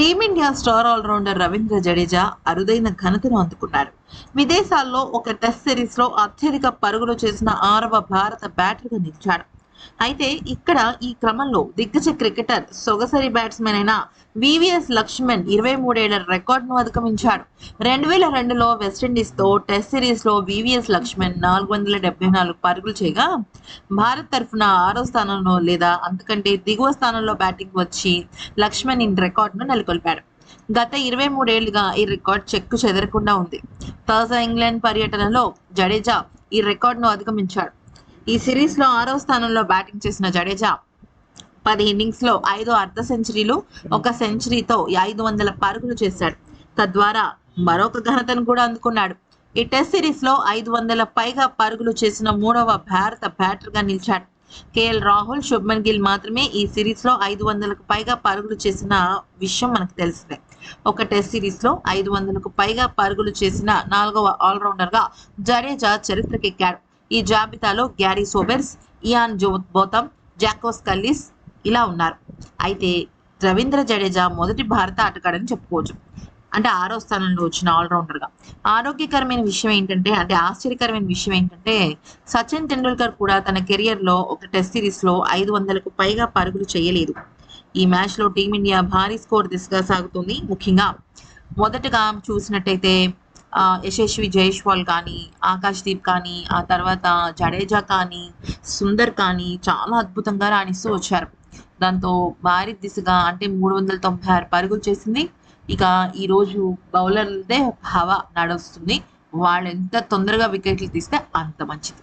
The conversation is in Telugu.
Team India star allrounder Ravindra Jadeja అరుదైన ఘనతను అందుకున్నాడు విదేశాల్లో ఒక టెస్ట్ సిరీస్లో అత్యధిక పరుగులు చేసిన ఆరవ భారత బ్యాటర్గా నిలిచాడు. అయితే ఇక్కడ ఈ క్రమంలో దిగ్గజ క్రికెటర్ సొగసరి బ్యాట్స్మెన్ అయిన వివిఎస్ లక్ష్మణ్ ఇరవై మూడేళ్ళ రికార్డును అధిగమించాడు. రెండు వేల రెండులో వెస్టిండీస్తో టెస్ట్ సిరీస్లో వివిఎస్ లక్ష్మణ్ నాలుగు వందల డెబ్బై నాలుగు పరుగులు చేయగా భారత్ తరఫున ఆరో స్థానంలో లేదా అంతకంటే దిగువ స్థానంలో బ్యాటింగ్ వచ్చి లక్ష్మణ్ ఈ రికార్డును నెలకొల్పాడు. గత ఇరవై మూడేళ్ళుగా ఈ రికార్డ్ చెక్కు చెదరకుండా ఉంది. తాజా ఇంగ్లాండ్ పర్యటనలో జడేజా ఈ రికార్డును అధిగమించాడు. ఈ సిరీస్లో ఆరో స్థానంలో బ్యాటింగ్ చేసిన జడేజా పది ఇన్నింగ్స్లో ఐదు అర్ధ సెంచరీలు ఒక సెంచరీతో ఐదు వందల పరుగులు చేశాడు. తద్వారా మరొక ఘనతను కూడా అందుకున్నాడు. ఈ టెస్ట్ సిరీస్లో ఐదు వందల పైగా పరుగులు చేసిన మూడవ భారత బ్యాటర్గా నిలిచాడు. కేఎల్ రాహుల్ శుభ్మన్ గిల్ మాత్రమే ఈ సిరీస్లో ఐదు వందలకు పైగా పరుగులు చేసిన విషయం మనకు తెలిసిందే. ఒక టెస్ట్ సిరీస్లో ఐదు వందలకు పైగా పరుగులు చేసిన నాలుగవ ఆల్రౌండర్గా జడేజా చరిత్రకెక్కాడు. ఈ జాబితాలో Garry Sobers Ian Jo Jacques Kallis ఇలా ఉన్నారు. అయితే రవీంద్ర జడేజా మొదటి భారత ఆటగాడని చెప్పుకోవచ్చు. అంటే ఆరో స్థానంలో వచ్చిన ఆల్రౌండర్గా. ఆరోగ్యకరమైన విషయం ఏంటంటే అంటే ఆశ్చర్యకరమైన విషయం ఏంటంటే సచిన్ టెండూల్కర్ కూడా తన కెరియర్లో ఒక టెస్ట్ సిరీస్లో ఐదు వందలకు పైగా పరుగులు చేయలేదు. ఈ మ్యాచ్లో టీమిండియా భారీ స్కోర్ దిశగా సాగుతుంది ముఖ్యంగా. మొదటగా చూసినట్టయితే యశస్వి జైష్వాల్ కానీ ఆకాష్ దీప్ కానీ ఆ తర్వాత జడేజా కానీ సుందర్ కానీ చాలా అద్భుతంగా రాణిస్తూ వచ్చారు. దాంతో భారీ దిశగా అంటే మూడు వందల తొంభై ఆరు పరుగులు చేసింది ఇక ఈరోజు బౌలర్లదే హవా నడుస్తుంది. వాళ్ళు ఎంత తొందరగా వికెట్లు తీస్తే అంత మంచిది.